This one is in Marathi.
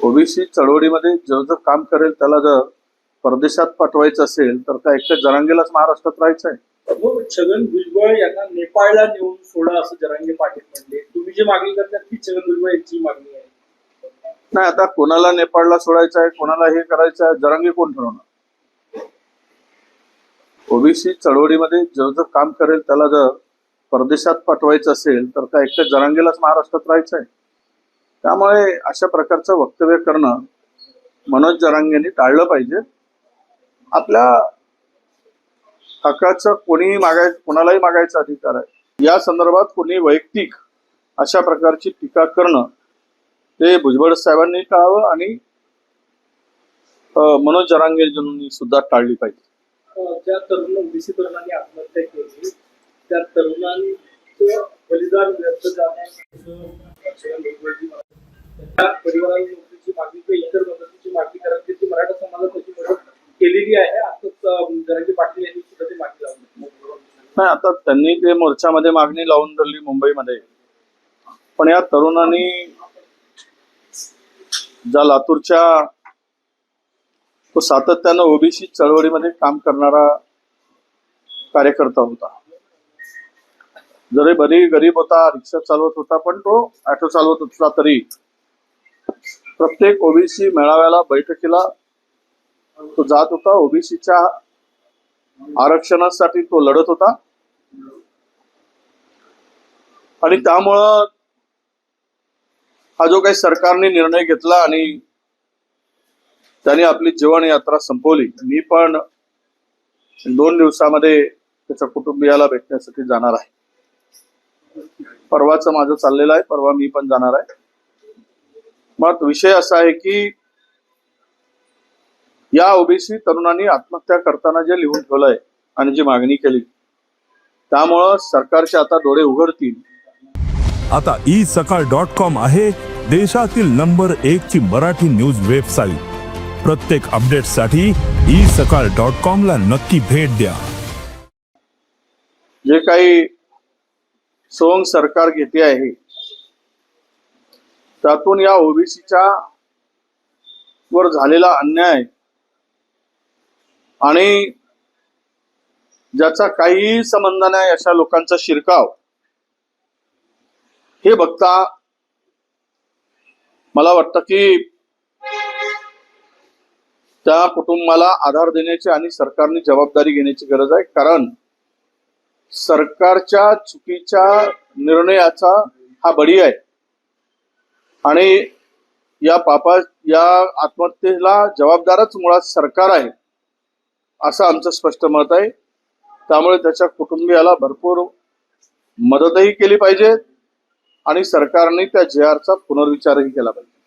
ओबीसी चळवळीमध्ये जो जो काम करेल त्याला जर परदेशात पाठवायचं असेल तर काय एकट्या जरांगेलाच महाराष्ट्रात राहायचं आहे मग छगन भुजबळ यांना नेपाळला नेऊन सोडा असं जरांगे पाटील म्हणले. तुम्ही जी मागणी करता ती छगन भुजबळ यांची मागणी आहे. नाही आता कोणाला नेपाळला सोडायचं आहे कोणाला हे करायचं आहे जरांगे कोण ठरवणार? ओबीसी चळवळीमध्ये जो जो काम करेल त्याला जर परदेशात पाठवायचं असेल तर काय एकट्या जरांगेलाच महाराष्ट्रात राहायचं आहे त्यामुळे अशा प्रकारचं वक्तव्य करणं मनोज जरांगेंनी टाळलं पाहिजे. आपल्या हक्काचं कोणीही मागाय कोणालाही मागायचा अधिकार आहे. या संदर्भात कोणी वैयक्तिक अशा प्रकारची टीका करणं ते भुजबळ साहेबांनी टाळावं आणि मनोज जरांगेंनी सुद्धा टाळली पाहिजे. ज्या तरुण ओबीसी तरुणांनी आत्महत्या केली त्या तरुणांनी बलिदान व्यर्थ परिवाराला नोकरीची मागणी किंवा इतर मदतीची मागणी मराठा समाजात त्याची मदत केलेली आहे. आताच पाटील यांनी सुद्धा मागणी लावली. नाही आता त्यांनी ते मोर्चामध्ये मागणी लावून धरली मुंबईमध्ये. पण या तरुणांनी ज्या लातूरच्या तो सातत्यानं ओबीसी चळवळीमध्ये काम करणारा कार्यकर्ता होता. जरी बरी गरीब होता रिक्षा चालवत होता पण तो ऑटो चालवत होता तरी प्रत्येक ओबीसी मेळाव्याला बैठकीला तो जात होता. ओबीसीच्या आरक्षणासाठी तो लढत होता. आणि त्यामुळं हा जो काही सरकारने निर्णय घेतला आणि त्याने आपली जीवन यात्रा संपवली मी पण दोन दिवसामध्ये त्याच्या कुटुंबियाला भेटण्यासाठी जाणार आहे. परवाचं माझं चाललेलं आहे परवा मी पण जाणार आहे. मग विषय असा आहे की या ओबीसी तरुणांनी आत्महत्या करताना जे लिहून ठेवलंय आणि जी मागणी केली त्यामुळं सरकारचे आता डोळे उघडतील. आता ई सकाळ डॉट कॉम आहे देशातील नंबर एक ची मराठी न्यूज वेबसाईट. प्रत्येक अपडेटसाठी ई सकाळ डॉट कॉम ला नक्की भेट द्या. जे काही सोंग सरकार घेते आहे त्यातून या ओबीसीच्या वर झालेला अन्याय आणि ज्याचा काहीही संबंध नाही अशा लोकांचा शिरकाव हे बघता मला वाटतं की त्या कुटुंबाला आधार देण्याची आणि सरकारने जबाबदारी घेण्याची गरज आहे. कारण सरकारच्या चुकीच्या निर्णयाचा हा बळी आहे. आणि या पापा या आत्महत्येला जबाबदारच मुळात सरकार आहे असं आमचं स्पष्ट मत आहे. त्यामुळे त्याच्या कुटुंबियाला भरपूर मदतही केली पाहिजे आणि सरकारने त्या जे आरचा पुनर्विचारही केला पाहिजे.